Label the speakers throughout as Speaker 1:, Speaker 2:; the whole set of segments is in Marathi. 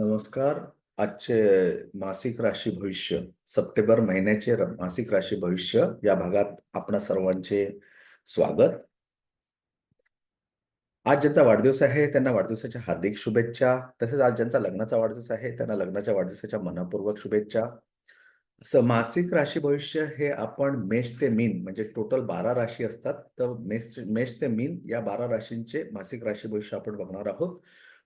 Speaker 1: नमस्कार. आजचे मासिक राशी भविष्य, सप्टेंबर महिन्याचे मासिक राशी भविष्य या भागात आपणा सर्वांचे स्वागत. आज ज्यांचा वाढदिवस आहे त्यांना वाढदिवसाच्या हार्दिक शुभेच्छा. तसेच आज ज्यांचा लग्नाचा वाढदिवस आहे त्यांना लग्नाच्या वाढदिवसाच्या मनपूर्वक शुभेच्छा. असं मासिक राशी भविष्य हे आपण मेष ते मीन म्हणजे टोटल 12 राशी असतात. तर मेष मेष ते मीन या 12 राशींचे मासिक राशी भविष्य आपण बघणार आहोत.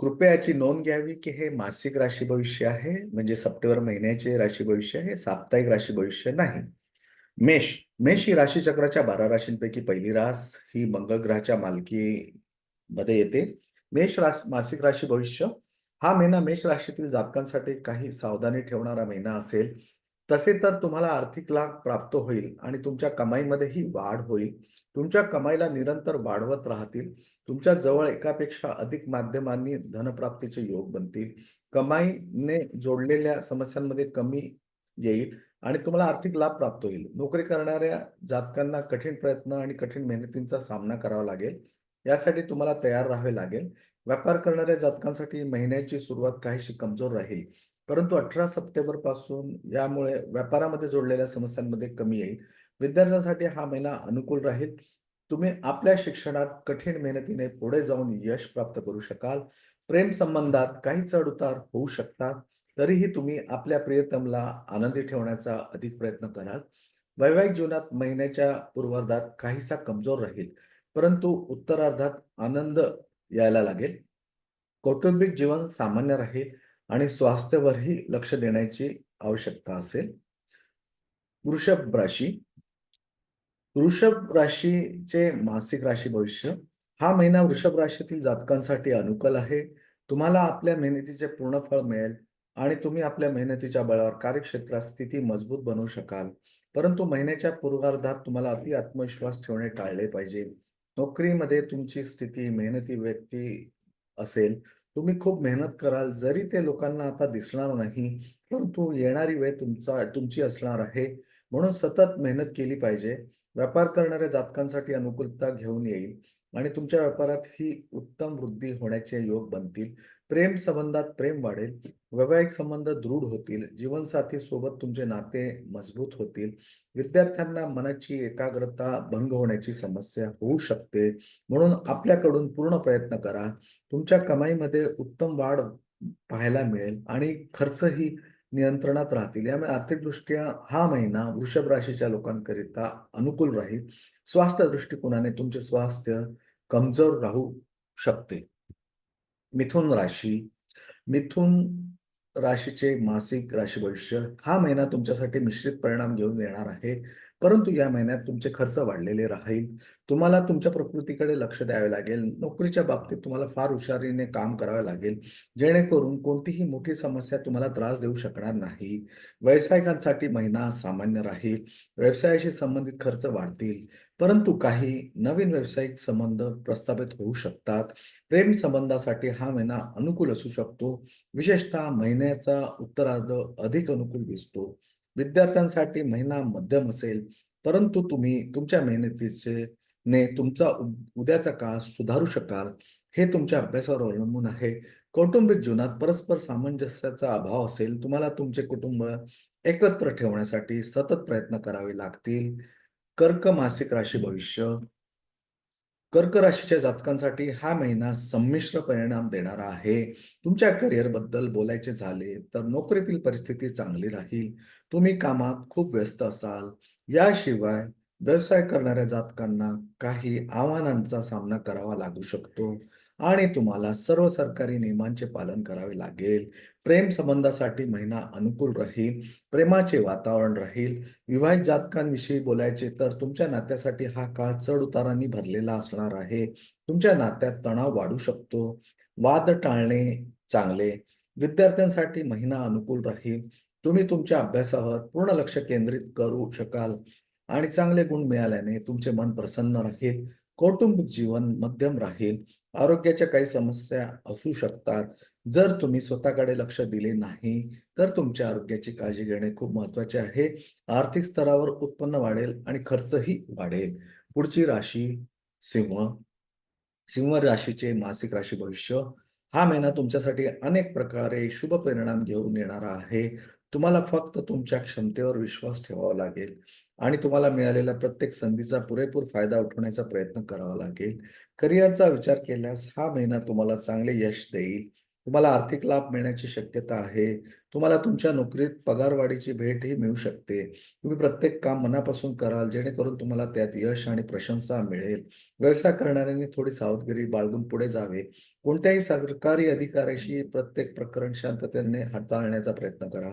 Speaker 1: कृपया याची नोंद घ्यावी, की हे मासिक राशी भविष्य आहे. म्हणजे सप्टेंबर महिन्याचे राशी भविष्य हे साप्ताहिक राशी भविष्य नाही. मेष, मेष ही राशीचक्राच्या 12 राशींपैकी पहिली रास ही मंगळ ग्रहाच्या मालकीमध्ये येते. मेष रास मासिक राशी भविष्य हा महिना मेष राशीतील जातकांसाठी काही सावधानी ठेवणारा महिना असेल. तसे तर तुम्हाला आर्थिक लाभ प्राप्त होईल आणि तुमच्या कमाईमध्येही वाढ होईल. तुमच्या कमाईला निरंतर वाढवत राहतील. तुमच्या जवळ एकापेक्षा अधिक माध्यमांनी धनप्राप्तीचे योग बनतील. कमाईने जोडलेल्या समस्यांमध्ये कमी येईल आणि तुम्हाला आर्थिक लाभ प्राप्त होईल. नोकरी करणाऱ्या जातकांना कठीण प्रयत्न आणि कठीण मेहनतींचा सामना करावा लागेल. यासाठी तुम्हाला तयार राहावे लागेल. व्यापार करणाऱ्या जातकांसाठी महिन्याची सुरुवात काहीशी कमजोर राहील. परंतु 18 सप्टेंबरपासून यामुळे व्यापारामध्ये जोडलेल्या समस्यांमध्ये कमी येईल. विद्यार्थ्यांसाठी हा महिना अनुकूल राहील. तुम्ही आपल्या शिक्षणात कठीण मेहनतीने पुढे जाऊन यश प्राप्त करू शकाल. प्रेम संबंधात काही चढ-उतार होऊ शकतात. तरीही तुम्ही आपल्या प्रियतमला आनंदी ठेवण्याचा अधिक प्रयत्न कराल. वैवाहिक जीवनात महिन्याच्या पूर्वार्धात काहीसा कमजोर राहील. परंतु उत्तरार्धात आनंद यायला लागेल. कौटुंबिक जीवन सामान्य राहील आणि स्वास्थ्यावरही लक्ष देण्याची आवश्यकता असेल. वृषभ राशी वृषभ राशीचे मासिक राशी भविष्य हा महिना वृषभ राशीतील जातकांसाठी अनुकूल आहे. तुम्हाला आपल्या मेहनतीचे पूर्ण फळ मिळेल आणि तुम्ही आपल्या मेहनतीच्या बळावर कार्यक्षेत्रात स्थिती मजबूत बनवू शकाल. परंतु महिन्याच्या पूर्वार्धात तुम्हाला अति आत्मविश्वास ठेवणे टाळले पाहिजे. नोकरीमध्ये तुमची स्थिती मेहनती व्यक्ती असेल. तुम्ही खूप मेहनत कराल, जरी ते लोकांना आता दिसणार नाही, परंतु येणारी वेळ तुमचा तुमची असणार आहे. म्हणून सतत मेहनत केली पाहिजे. व्यापार करणाऱ्या जातकांसाठी अनुकूलता घेऊन येईल आणि तुमच्या व्यापारात ही उत्तम वृद्धी होण्याचे योग बनतील. प्रेम संबंधात प्रेम वाढेल. वैवाहिक संबंध दृढ होतील. जीवनसाथी सोबत तुमचे नाते मजबूत होतील. विद्यार्थ्यांना मनाची एकाग्रता भंग होण्याची समस्या होऊ शकते. म्हणून आपल्याकडून पूर्ण प्रयत्न करा. तुमच्या कमाईमध्ये उत्तम वाढ पाहायला मिळेल आणि खर्चही नियंत्रणात राहतील. यामुळे आर्थिकदृष्ट्या हा महिना वृषभ राशीच्या लोकांकरिता अनुकूल राहील. स्वास्थ्य दृष्टिकोनाने तुमचे स्वास्थ्य कमजोर राहू शकते. मिथुन राशी मिथुन राशीचे मासिक राशी भविष्य हा महिना तुमच्यासाठी मिश्रित परिणाम घेऊन येणार आहे. परंतु या महिन्यात तुमचे खर्च वाढलेले राहील. तुम्हाला तुमच्या प्रकृतीकडे लक्ष द्यावे लागेल. नोकरीच्या बाबतीत तुम्हाला फार हुशारीने काम करावे लागेल, जेणेकरून कोणतीही मोठी समस्या तुम्हाला त्रास देऊ शकणार नाही. व्यावसायिकांसाठी महिना सामान्य राहील. व्यवसायाशी संबंधित खर्च वाढतील. परंतु काही नवीन व्यावसायिक संबंध प्रस्थापित होऊ शकतात. प्रेम संबंधासाठी हा महिना अनुकूल असू शकतो. विशेषतः महिन्याचा उत्तरार्ध अधिक अनुकूल दिसतो. विद्यार्थ्यांसाठी महिना मध्यम असेल. परंतु तुम्ही तुमच्या मेहनतीचे ने तुमचा उ उद्याचा काळ सुधारू शकाल. हे तुमच्या अभ्यासावर अवलंबून आहे. कौटुंबिक जीवनात परस्पर सामंजस्याचा अभाव असेल. तुम्हाला तुमचे कुटुंब एकत्र ठेवण्यासाठी सतत प्रयत्न करावे लागतील. कर्क मासिक राशी भविष्य कर्क राशीच्या जातकांसाठी हा महिना संमिश्र परिणाम देणारा आहे. तुमच्या करिअरबद्दल बोलायचे झाले तर नोकरीतील परिस्थिती चांगली राहील. तुम्ही कामात खूप व्यस्त असाल. याशिवाय व्यवसाय करणाऱ्या जातकांना काही आव्हानांचा सामना करावा लागू शकतो आणि तुम्हाला सर्व सरकारी नियमांचे पालन करावे लागेल. प्रेम संबंधासाठी महिना अनुकूल राहील. प्रेमाचे वातावरण राहील. विवाहित जातकांविषयी बोलायचे तर तुमच्या नात्यासाठी हा काळ चढ-उतारांनी भरलेला असणार आहे. तुमच्या नात्यात तणाव वाढू शकतो. वाद टाळणे चांगले. विद्यार्थ्यांसाठी महिना अनुकूल राहील तुम्ही तुमच्या अभ्यासावर पूर्ण लक्ष केंद्रित करू शकाल आणि चांगले गुण मिळाल्याने तुमचे मन प्रसन्न राहील कौटुंबिक जीवन मध्यम राहील. आरोग्याच्या काही समस्या असू शकतात. जर तुम्ही स्वतःकडे लक्ष दिले नाही तर तुमच्या आरोग्याची काळजी घेणे खूप महत्त्वाचे आहे. आर्थिक स्तरावर उत्पन्न वाढेल आणि खर्चही वाढेल. पुढची राशी सिंह सिंह राशीचे मासिक राशी भविष्य. हा महिना तुमच्यासाठी अनेक प्रकारे शुभ परिणाम घेऊन येणारा आहे. तुम्हाला फक्त तुमच्या क्षमतेवर विश्वास ठेवावा लागेल आणि तुम्हाला मिळालेल्या प्रत्येक संधीचा पुरेपूर फायदा उठवण्याचा प्रयत्न करावा लागेल. करिअरचा विचार केल्यास हा महिना तुम्हाला चांगले यश देईल. तुम्हाला आर्थिक लाभ मिळण्याची शक्यता आहे. तुम्हाला तुमच्या नोकरीत पगारवाढीची भेटही मिळू शकते. तुम्ही प्रत्येक काम मनापासून कराल जेणेकरून तुम्हाला त्यात यश आणि प्रशंसा मिळेल. व्यवसाय करणाऱ्यांनी थोडी सावधगिरी बाळगून पुढे जावे. कोणत्याही सरकारी अधिकाऱ्याशी प्रत्येक प्रकरण शांततेने हाताळण्याचा प्रयत्न करा.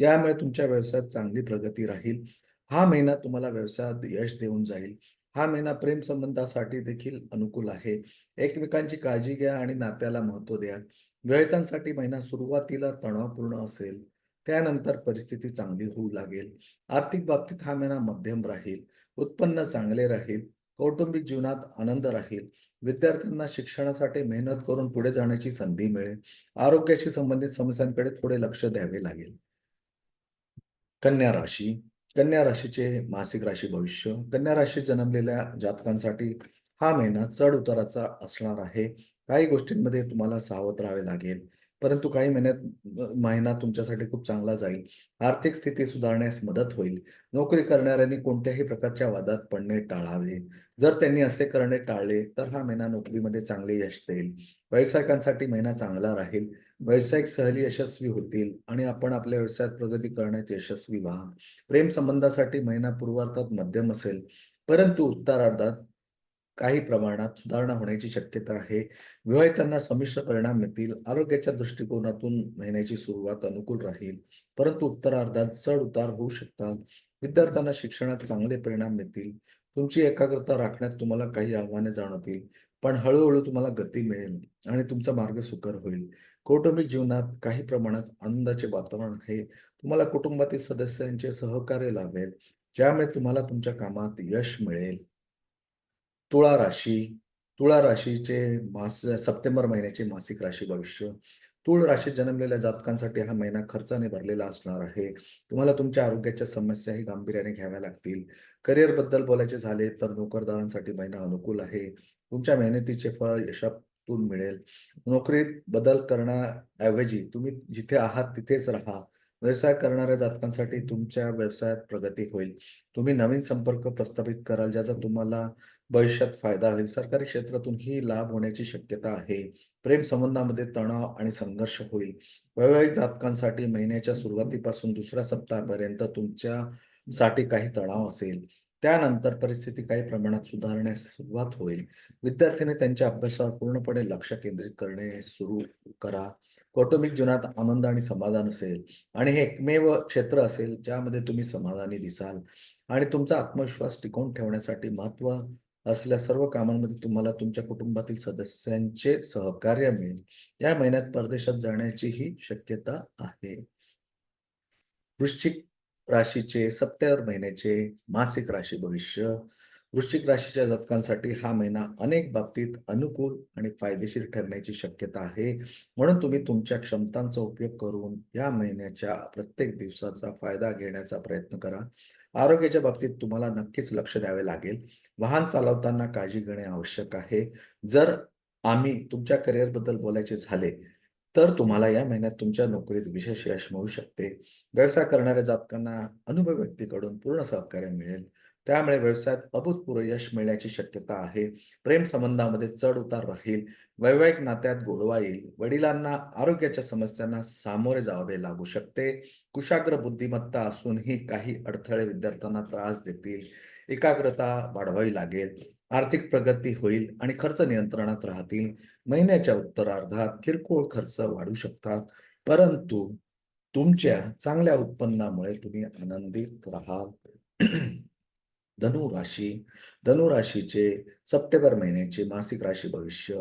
Speaker 1: यामुळे तुमच्या व्यवसायात चांगली प्रगती राहील. हा महिना तुम्हाला व्यवसायात यश देऊन जाईल. हा महिना प्रेम संबंधासाठी देखील अनुकूल आहे. एकमेकांची काळजी घ्या आणि नात्याला महत्त्व द्या. विवाहितांसाठी महिना सुरुवातीला तणावपूर्ण असेल. त्यानंतर परिस्थिती चांगली होऊ लागेल. आर्थिक बाबतीत हा महिना मध्यम राहील. उत्पन्न चांगले राहील. कौटुंबिक जीवनात आनंद राहील. विद्यार्थ्यांना शिक्षणासाठी मेहनत करून पुढे जाण्याची संधी मिळेल. आरोग्याशी संबंधित समस्यांकडे थोडे लक्ष द्यावे लागेल. कन्या राशी. कन्या राशीचे मासिक राशी भविष्य. कन्या राशीत जन्मलेल्या जातकांसाठी हा महिना चढ उताराचा असणार आहे. काही गोष्टींमध्ये तुम्हाला सावध राहावे लागेल. परंतु काही महिन्यात महिना तुमच्यासाठी खूप चांगला जाईल. आर्थिक स्थिती सुधारण्यास मदत होईल. नोकरी करणाऱ्यांनी कोणत्याही प्रकारच्या वादात पडणे टाळावे. जर त्यांनी असे करणे टाळले तर हा महिना नोकरीमध्ये चांगले यश देईल. व्यावसायिकांसाठी महिना चांगला राहील. व्यावसायिक सहली यशस्वी होतील आणि आपण आपल्या व्यवसायात प्रगती करण्यात यशस्वी व्हा प्रेम संबंधासाठी महिना पूर्वार्थात मध्यम असेल परंतु उत्तरार्धात काही प्रमाणात सुधारणा होण्याची शक्यता आहे. विवाहितांना संमिश्र परिणाम मिळतील. आरोग्याच्या दृष्टिकोनातून महिन्याची सुरुवात अनुकूल राहील परंतु उत्तरार्धात चढ उतार होऊ शकतात. विद्यार्थ्यांना शिक्षणात चांगले परिणाम मिळतील. तुमची एकाग्रता राखण्यात तुम्हाला काही आव्हाने जाणवतील पण हळूहळू तुम्हाला गती मिळेल आणि तुमचा मार्ग सुकर होईल. कौटुंबिक जीवनात काही प्रमाणात आनंदाचे वातावरण आहे. तुम्हाला कुटुंबातील सदस्यांचे सहकार्य लाभेल. ज्यामुळे तुम्हाला तुमच्या कामात यश मिळेल. तुळा राशी तुळा राशीचे मास सप्टेंबर महिन्याचे मासिक राशी भविष्य. तुळ राशीत जन्मलेल्या जातकांसाठी हा महिना खर्चाने भरलेला असणार आहे. तुम्हाला तुमच्या आरोग्याच्या समस्याही गांभीर्याने घ्याव्या लागतील. करिअरबद्दल बोलायचे झाले तर नोकरदारांसाठी महिना अनुकूल आहे. तुमच्या मेहनतीचे फळ यशा यशातून मिळेल. नोकरीत बदल करण्याऐवजी तुम्ही जिथे आहात तिथेच राहा. व्यवसाय करणाऱ्या जातकांसाठी तुमच्या व्यवसायात प्रगती होईल. तुम्ही नवीन संपर्क प्रस्थापित कराल ज्याचा तुम्हाला भविष्यात फायदा होईल. सरकारी क्षेत्रातून ही लाभ होण्याची शक्यता आहे. प्रेम संबंधामध्ये तणाव आणि संघर्ष होईल. वैवाहिक जातकांसाठी महिन्याच्या सुरुवातीपासून दुसऱ्या सप्ताहापर्यंत तुमच्यासाठी काही तणाव असेल. त्यानंतर परिस्थिती काही प्रमाणात सुधारण्यास सुरुवात होईल. विद्यार्थ्यांनी त्यांच्या अभ्यासावर पूर्णपणे लक्ष केंद्रित करणे सुरू करा. कौटुंबिक जीवनात आनंद आणि समाधान असेल आणि हे एकमेव क्षेत्र असेल ज्यामध्ये तुम्ही समाधानी दिसाल आणि तुमचा आत्मविश्वास टिकवून ठेवण्यासाठी महत्त्व असल्या सर्व कामांमध्ये तुम्हाला तुमच्या कुटुंबातील सदस्यांचे सहकार्य मिळेल. या महिन्यात परदेशात जाण्याचीही शक्यता आहे. वृश्चिक राशीचे सप्टेंबर महिन्याचे मासिक राशी भविष्य वृश्चिक राशीच्या जातकांसाठी हा महिना अनेक बाबतीत अनुकूल आणि फायदेशीर ठरण्याची शक्यता आहे. म्हणून तुम्ही तुमच्या क्षमतांचा उपयोग करून या महिन्याच्या प्रत्येक दिवसाचा फायदा घेण्याचा प्रयत्न करा. आरोग्याच्या बाबतीत तुम्हाला नक्कीच लक्ष द्यावे लागेल. वाहन चालवताना काळजी घेणे आवश्यक आहे. जर आम्ही तुमच्या करिअरबद्दल बोलायचे झाले तर तुम्हाला या महिन्यात तुमच्या नोकरीत विशेष यश मिळू शकते. व्यवसाय करणाऱ्या जातकांना अनुभव व्यक्तीकडून पूर्ण सहकार्य मिळेल. त्यामुळे व्यवसायात अभूतपूर्व यश मिळण्याची शक्यता आहे. प्रेम संबंधामध्ये चढ उतार राहील. वैवाहिक नात्यात गोडवा येईल. वडिलांना आरोग्याच्या समस्यांना सामोरे जावे लागू शकते. कुशाग्र बुद्धिमत्ता असूनही काही अडथळे विद्यार्थ्यांना त्रास देतील. एकाग्रता वाढवावी लागेल. आर्थिक प्रगती होईल आणि खर्च नियंत्रणात राहतील. महिन्याच्या उत्तरार्धात किरकोळ खर्च वाढू शकतात. परंतु तुमच्या चांगल्या उत्पन्नामुळे तुम्ही आनंदित राहाल. धनु राशी धनु राशीचे सप्टेंबर महिन्याचे मासिक राशी भविष्य.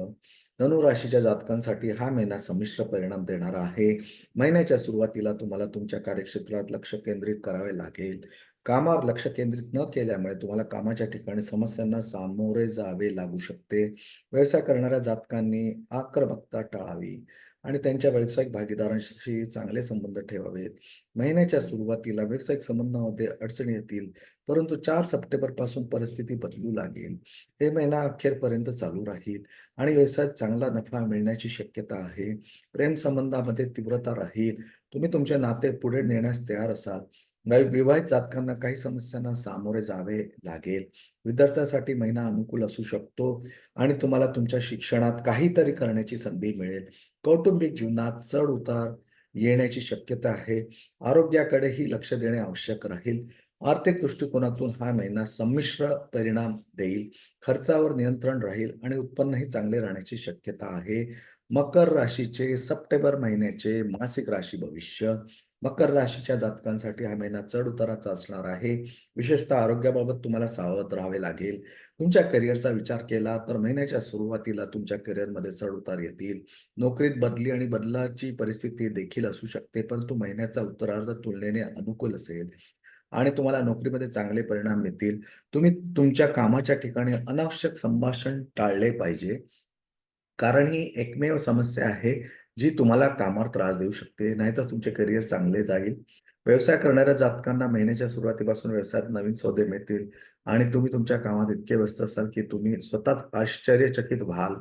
Speaker 1: धनु राशीच्या जातकांसाठी हा महिना संमिश्र परिणाम देणारा आहे. महिन्याच्या सुरुवातीला तुम्हाला तुमच्या कार्यक्षेत्रात लक्ष केंद्रित करावे लागेल. कामावर लक्ष केंद्रित न केल्यामुळे तुम्हाला कामाच्या ठिकाणी समस्यांना सामोरे जावे लागू शकते. व्यवसाय करणाऱ्या जातकांनी आक्रमकता टाळावी आणि त्यांच्या व्यावसायिक भागीदारांशी चांगले संबंध ठेवावेत महिन्याच्या सुरुवातीला व्यावसायिक संबंधामध्ये अडचणी येतील परंतु चार सप्टेंबरपासून परिस्थिती बदलू लागेल. हे महिना अखेरपर्यंत चालू राहील आणि व्यवसायात चांगला नफा मिळण्याची शक्यता आहे. प्रेम संबंधामध्ये तीव्रता राहील. तुम्ही तुमचे नाते पुढे नेण्यास तयार असाल. विवाहित जातकांना काही समस्यांना सामोरे जावे लागेल. विद्यार्थ्यांसाठी महिना अनुकूल असू शकतो आणि तुम्हाला तुमच्या शिक्षणात काहीतरी करण्याची संधी मिळेल. कौटुंबिक जीवनात चढ उतार येण्याची शक्यता आहे. आरोग्याकडेही लक्ष देणे आवश्यक राहील. आर्थिक दृष्टिकोनातून हा महिना संमिश्र परिणाम देईल. खर्चावर नियंत्रण राहील आणि उत्पन्नही चांगले राहण्याची शक्यता आहे. मकर राशीचे सप्टेंबर महिन्याचे मासिक राशी भविष्य. मकर राशीच्या जातकांसाठी हा महिना चढ उताराचा असणार आहे. विशेषतः आरोग्याबाबत तुम्हाला सावध राहावे लागेल. तुमच्या करिअरचा विचार केला तर महिन्याच्या सुरुवातीला तुमच्या करिअरमध्ये चढ उतार येतील. नोकरीत बदली आणि बदलाची परिस्थिती देखील असू शकते परंतु महिन्याचा उत्तरार्ध तुलनेने अनुकूल असेल आणि तुम्हाला नोकरीमध्ये चांगले परिणाम मिळतील. तुम्ही तुमच्या कामाच्या ठिकाणी अनावश्यक संभाषण टाळले पाहिजे. कारण ही एकमेव समस्या आहे जी तुम्हाला कामावर त्रास देऊ शकते नाहीतर तुमचे करिअर चांगले जाईल. व्यवसाय करणाऱ्या जातकांना महिन्याच्या सुरुवातीपासून व्यवसायात नवीन सौदे मिळतील आणि तुम्ही तुमच्या कामात इतके व्यस्त असाल की तुम्ही स्वतःच आश्चर्यचकित व्हाल.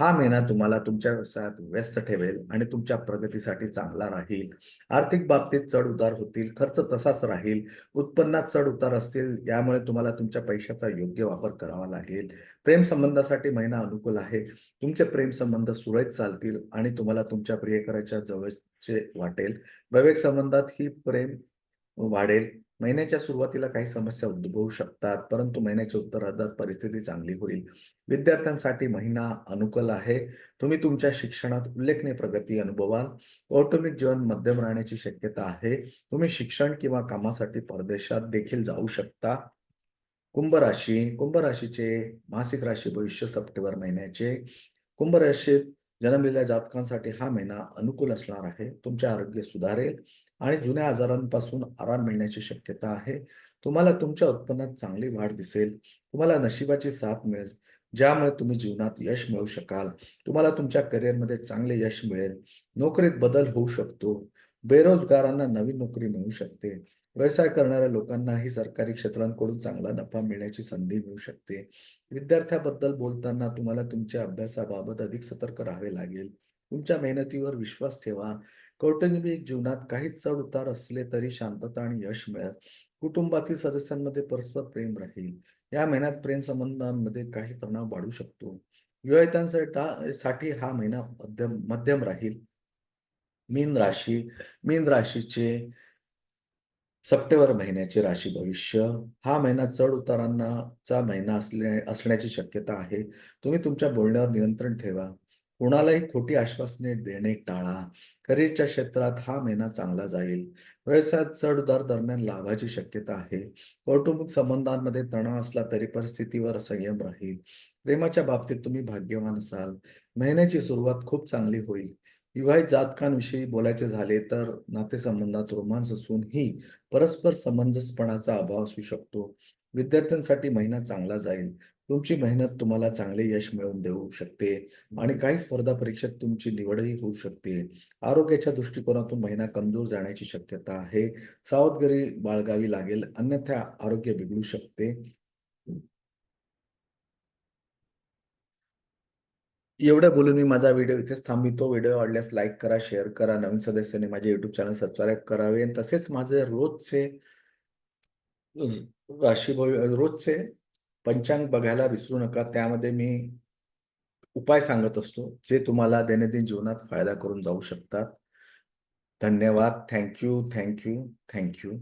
Speaker 1: हा महिना तुम्हाला तुमच्या व्यवसायात व्यस्त ठेवेल आणि तुमच्या प्रगतीसाठी चांगला राहील. आर्थिक बाबतीत चढ उतार होतील खर्च तसाच राहील उत्पन्नात चढ उतार असतील यामुळे तुम्हाला तुमच्या पैशाचा योग्य वापर करावा लागेल. प्रेम संबंधासाठी महिना अनुकूल आहे. तुमचे प्रेम संबंध सुरळीत चालतील आणि तुम्हाला तुमच्या प्रियकराच्या जवळचे वाटेल. वैवाहिक संबंधात ही प्रेम वाढेल. महिन्याच्या सुरुवातीला काही समस्या उद्भवू शकतात परंतु महिन्याच्या उत्तरार्धात परिस्थिती चांगली होईल. विद्यार्थ्यांसाठी महिना अनुकूल आहे. तुम्ही तुमच्या शिक्षणात उल्लेखनीय प्रगती अनुभवाल. कौटुंबिक जीवन मध्यम राहण्याची शक्यता आहे. तुम्ही शिक्षण किंवा कामासाठी परदेशात देखील जाऊ शकता. कुंभ राशी कुंभ राशीचे मासिक राशी भविष्य सप्टेंबर महिन्याचे. कुंभ राशीत जन्मलेल्या जातकांसाठी हा महिना अनुकूल असणार आहे. तुमचे आरोग्य सुधारेल. आणि जुन्या आजारांपासून आराम मिळण्याची शक्यता आहे. तुम्हाला तुमच्या उत्पन्नात चांगली वाढ दिसेल. तुम्हाला नशिबाची साथ मिळेल. ज्यामुळे तुम्ही जीवनात यश मिळवू शकाल. तुम्हाला तुमच्या करिअरमध्ये चांगले यश मिळेल. नोकरीत बदल होऊ शकतो. बेरोजगारांना नवीन नोकरी मिळू शकते. व्यवसाय करणाऱ्या लोकांनाही सरकारी क्षेत्रांकडून चांगला नफा मिळण्याची संधी मिळू शकते. विद्यार्थ्याबद्दल बोलताना तुम्हाला तुमच्या अभ्यासाबाबत अधिक सतर्क राहावे लागेल. तुमच्या मेहनतीवर विश्वास ठेवा. कौटुंबिक जीवनात काही चढ उतार असले तरी शांतता आणि यश मिळत कुटुंबातील सदस्यांमध्ये परस्पर प्रेम राहील. या महिन्यात प्रेम संबंधांमध्ये काही तणाव वाढू शकतो. विवाहितांसाठी हा महिना मध्यम मध्यम राहील. मीन राशी मीन राशीचे सप्टेंबर महिन्याचे राशी भविष्य. हा महिना चढ उतारांचा महिना असल्या असण्याची शक्यता आहे. तुम्ही तुमच्या बोलण्यावर नियंत्रण ठेवा. कोणालाही खोटी आश्वासने देणे टाळा. करिअरच्या क्षेत्रात हा महिना चांगला जाईल. व्यवसायात चढ उतार दरम्यान लाभाची शक्यता आहे. कौटुंबिक संबंधांमध्ये तणाव असला तरी परिस्थितीवर संयम राहील. प्रेमाच्या बाबतीत तुम्ही भाग्यवान असाल. महिन्याची सुरुवात खूप चांगली होईल. विवाहित जातकांविषयी बोलायचे झाले तर नातेसंबंधात रोमांस असूनही परस्पर समंजसपणाचा अभाव असू शकतो. विद्यार्थ्यांसाठी महिना चांगला जाईल. तुमची मेहनत तुम्हाला चांगले यश मिळवून देऊ शकते आणि काही स्पर्धा परीक्षेत तुमची निवडही होऊ शकते. आरोग्याच्या दृष्टिकोनातून महिना कमजोर जाण्याची शक्यता आहे. सावधगिरी बाळगावी लागेल अन्यथा आरोग्य बिघडू शकते. एवढं बोलून मी माझा व्हिडिओ इथेच थांबितो व्हिडिओ आवडल्यास लाईक करा शेअर करा नवीन सदस्यांनी माझे युट्यूब चॅनल सबस्क्राईब करावे. तसेच माझे रोजचे राशी रोजचे पंचांग बघायला विसरू नका. त्यामध्ये मी उपाय सांगत असतो जे तुम्हाला दैनंदिन जीवनात फायदा करून जाऊ शकतात. धन्यवाद. Thank you thank you thank you.